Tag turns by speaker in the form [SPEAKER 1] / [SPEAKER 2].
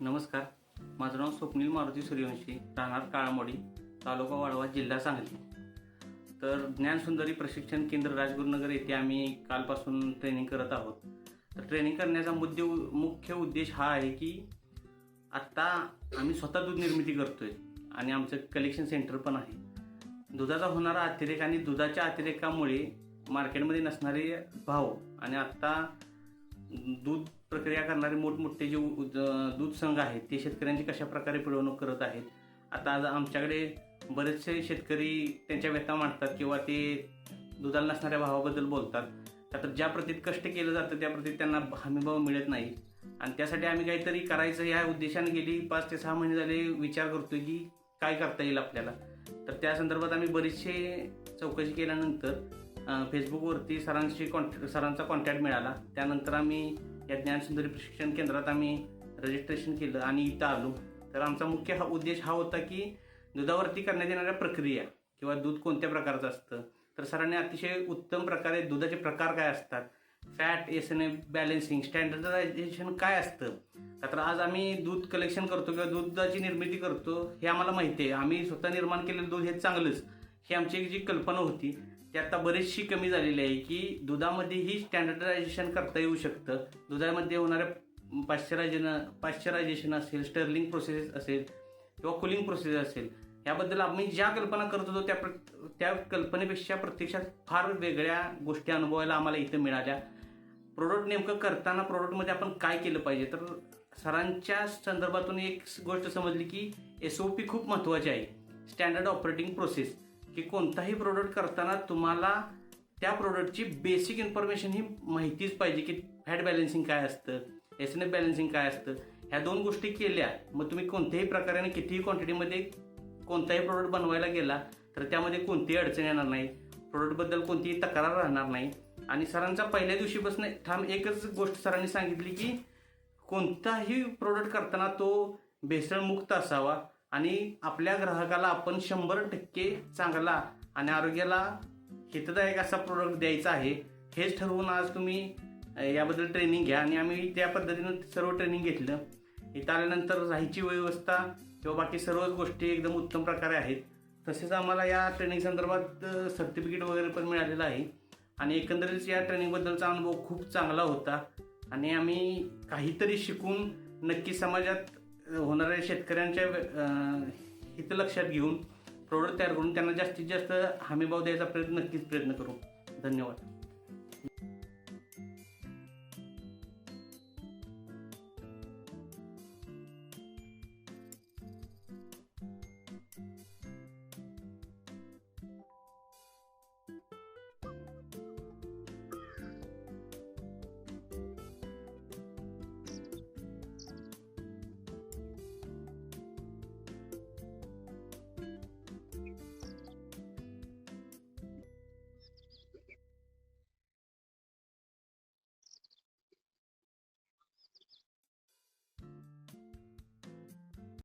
[SPEAKER 1] नमस्कार. माझं नाव स्वप्नील मारुती सूर्यवंशी राहणार काळामोडी तालुका वाडवा जिल्हा सांगली. तर ज्ञानसुंदरी प्रशिक्षण केंद्र राजगुरुनगर येथे आम्ही कालपासून ट्रेनिंग करत आहोत. तर ट्रेनिंग करण्याचा मुद्दे मुख्य उद्देश हा आहे की आत्ता आम्ही स्वतः दूध निर्मिती करतोय आणि आमचं कलेक्शन सेंटर पण आहे. दुधाचा होणारा अतिरेक आणि दुधाच्या अतिरेकामुळे मार्केटमध्ये नसणारे भाव आणि आत्ता दूध प्रक्रिया करणारे मोठमोठे जे दूध संघ आहेत ते शेतकऱ्यांची कशा प्रकारे पिळवणूक करत आहेत? आता आज आमच्याकडे बरेचसे शेतकरी त्यांच्या व्यथा मांडतात किंवा ते दुधाला नसणाऱ्या भावाबद्दल बोलतात. तर ज्या प्रतीत कष्ट केलं जातं त्या प्रतीत त्यांना हमीभाव मिळत नाही. आणि त्यासाठी आम्ही काहीतरी करायचं या उद्देशाने गेली पाच ते सहा महिने झाले विचार करतोय की काय करता येईल आपल्याला. तर त्या संदर्भात आम्ही बरेचसे चौकशी केल्यानंतर फेसबुकवरती सरांशी कॉन्ट सरांचा कॉन्टॅक्ट मिळाला. त्यानंतर आम्ही या ज्ञानसुंदरी प्रशिक्षण केंद्रात आम्ही रजिस्ट्रेशन केलं आणि इथं आलो. तर आमचा मुख्य हा उद्देश हा होता की दुधावरती करण्यात येणाऱ्या प्रक्रिया किंवा दूध कोणत्या प्रकारचं असतं? तर सरांनी अतिशय उत्तम प्रकारे दुधाचे प्रकार काय असतात? Fat S N A balancing standardisation काय असतं? तर आज आम्ही दूध कलेक्शन करतो किंवा दुधाची निर्मिती करतो हे आम्हाला माहिती आहे. आम्ही स्वतः निर्माण केलेलं दूध हे चांगलंच. ही आमची एक जी कल्पना होती. ती आता बरीचशी कमी झालेली आहे की दुधामध्येही स्टँडर्डायझेशन करता येऊ शकतं. दुधामध्ये होणाऱ्या पाश्चरायझेन पाश्चरायझेशन असेल स्टर्लिंग प्रोसेस असेल किंवा कुलिंग प्रोसेस असेल याबद्दल आम्ही ज्या कल्पना करत होतो त्या प्र- त्या कल्पनेपेक्षा प्रत्यक्षात फार वेगळ्या गोष्टी अनुभवायला आम्हाला इथं मिळाल्या. प्रोडक्ट नेमकं करताना प्रोडक्टमध्ये आपण काय केलं पाहिजे? तर सरांच्या संदर्भातून एक गोष्ट समजली की एस ओ पी खूप महत्त्वाची आहे. स्टँडर्ड ऑपरेटिंग प्रोसेस की कोणताही प्रोडक्ट करताना तुम्हाला त्या प्रोडक्टची बेसिक इन्फॉर्मेशन ही माहितीच पाहिजे की फॅट बॅलन्सिंग काय असतं एस एन एफ बॅलन्सिंग काय असतं. ह्या दोन गोष्टी केल्या मग तुम्ही कोणत्याही प्रकारे कितीही क्वांटिटीमध्ये कोणताही प्रोडक्ट बनवायला गेला तर त्यामध्ये कोणतीही अडचण येणार नाही. प्रोडक्टबद्दल कोणतीही तक्रार राहणार नाही. आणि सरांचा पहिल्या दिवशीपासून ठाम एकच गोष्ट सरांनी सांगितली की कोणताही प्रोडक्ट करताना तो भेसळमुक्त असावा. आणि आपल्या ग्राहकाला आपण शंभर टक्के चांगला आणि आरोग्याला हितदायक असा प्रोडक्ट द्यायचा आहे हेच ठरवून आज तुम्ही याबद्दल ट्रेनिंग घ्या. आणि आम्ही त्या पद्धतीनं सर्व ट्रेनिंग घेतलं. इथं आल्यानंतर राहायची व्यवस्था किंवा बाकी सर्वच गोष्टी एकदम उत्तम प्रकारे आहेत. तसेच आम्हाला या ट्रेनिंग संदर्भात सर्टिफिकेट वगैरे पण मिळालेलं आहे. आणि एकंदरीत या ट्रेनिंगबद्दलचा अनुभव खूप चांगला होता. आणि आम्ही काहीतरी शिकून नक्की समाजात होणाऱ्या शेतकऱ्यांच्या हित लक्षात घेऊन प्रोडक्ट तयार करून त्यांना जास्तीत जास्त हमीभाव द्यायचा प्रयत्न नक्कीच प्रयत्न करू. धन्यवाद.